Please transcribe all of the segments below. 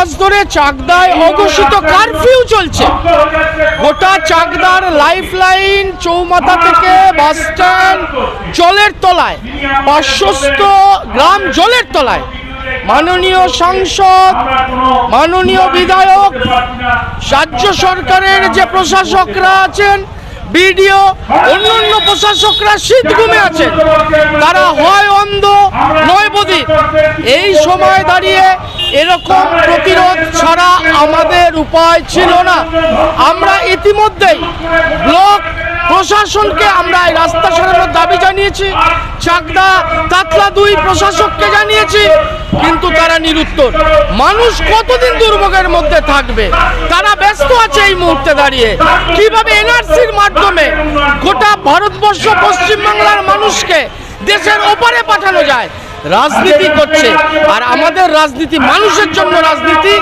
মাস ধরে চাকদায় অঘোষিত কারফিউ চলছে। গোটা চাকদার লাইফ লাইন চৌমাথা থেকে বাস স্ট্যান্ড জলের তলায় পার্শ্বস্থ গ্রাম জলের তলায়। মাননীয় সাংসদ, মাননীয় বিধায়ক, রাজ্য সরকারের যে প্রশাসকরা আছেন, বিডিও, অন্যান্য প্রশাসকরা শীত ঘুমে আছেন। তারা হয় অন্ধ, নয় বধির এই সময় দাঁড়িয়ে এরকম প্রতিরোধ ছাড়া আমাদের উপায় ছিল না। আমরা ইতিমধ্যেই ব্লক প্রশাসনকে আমরা এই রাস্তা সারানোর দাবি জানিয়েছি। চাকদা তাতলা দুই প্রশাসককে জানিয়েছি, কিন্তু তারা নিরুত্তর। মানুষ কতদিন দুর্ভোগের মধ্যে থাকবে? তারা ব্যস্ত আছে এই মুহূর্তে দাঁড়িয়ে। কীভাবে এনআরসির মাধ্যমে গোটা ভারতবর্ষ পশ্চিমবাংলার মানুষকে দেশের ওপারে পাঠানো যায়? রাজনীতি করছে। আর আমাদের রাজনীতি মানুষের জন্য রাজনীতি,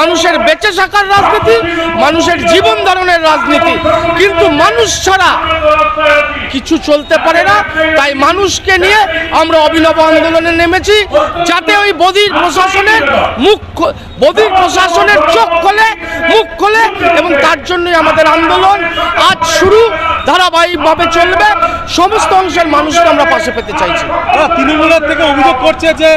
মানুষের বেঁচে থাকার রাজনীতি, মানুষের জীবন ধারণের রাজনীতি। কিন্তু মানুষ ছাড়া কিছু চলতে পারে না। তাই মানুষকে নিয়ে আমরা অভিনব আন্দোলনে নেমেছি, যাতে ওই বদির প্রশাসনের মুখ বদির প্রশাসনের চোখ খোলে, মুখ খোলে, এবং তার জন্যই আমাদের আন্দোলন। আজ ধারাবাহিকভাবে চলবে। সমস্ত অংশের মানুষকে আমরা পাশে পেতে চাইছি। তৃণমূলের থেকে অভিযোগ করছে যে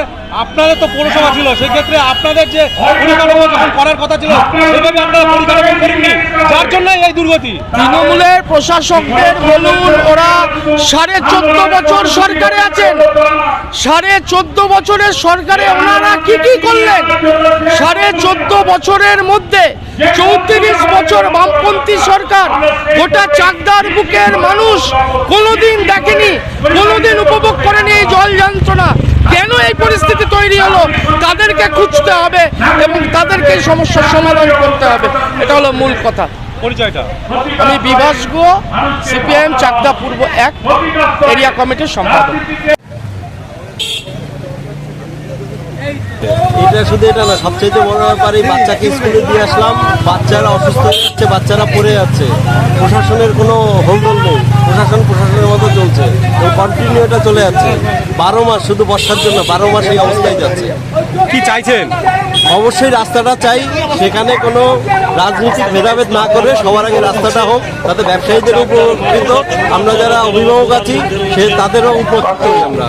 আপনাদের তো পৌরসভা ছিল সেক্ষেত্রে আপনাদের যে পরিকাঠামো যখন করার কথা ছিল সেভাবে আপনারা পরিকাঠামো করেননি যার জন্য এই দুর্গতি। তৃণমূলের প্রশাসকদের বলুন ওরা সাড়ে চোদ্দ বছর সরকারে আছেন। সাড়ে চোদ্দ বছরের সরকারে ওনারা কি কি করলেন? সাড়ে চোদ্দ বছরের মধ্যে চৌত্রিশ বছর বামপন্থী সরকার গোটা চাকদার বুকের মানুষ কোনোদিন দেখেনি কোনোদিন উপভোগ করেনি এই জল যন্ত্রণা। কেন এই পরিস্থিতি তৈরি হলো? তাদেরকে খুঁজতে হবে এবং তাদেরকে এই সমস্যার সমাধান করতে হবে। এটা হলো মূল কথা। পরিচয়টা। আমি বিভাস গো সিপিআইএম চাকদা পূর্ব এক এরিয়া কমিটির সম্পাদক। এটা শুধু এটা না সবচেয়ে বড় ব্যাপার এই বাচ্চাকে স্কুলে দিয়ে আসলাম বাচ্চারা অসুস্থ হয়ে যাচ্ছে বাচ্চারা পড়ে যাচ্ছে। প্রশাসনের কোনো হোলদোল নেই। প্রশাসন প্রশাসনের মতো চলছে। ওই কন্টিনিউ এটা চলে যাচ্ছে। বারো মাস শুধু বর্ষার জন্য বারো মাস এই অবস্থায় যাচ্ছে। কি চাইছেন? অবশ্যই রাস্তাটা চাই। সেখানে কোনো রাজনৈতিক ভেদাভেদ না করে সবার আগে রাস্তাটা হোক তাতে ব্যবসায়ীদের উপকৃত। আমরা যারা অভিভাবক আছি সে তাদেরও উপকৃত আমরা।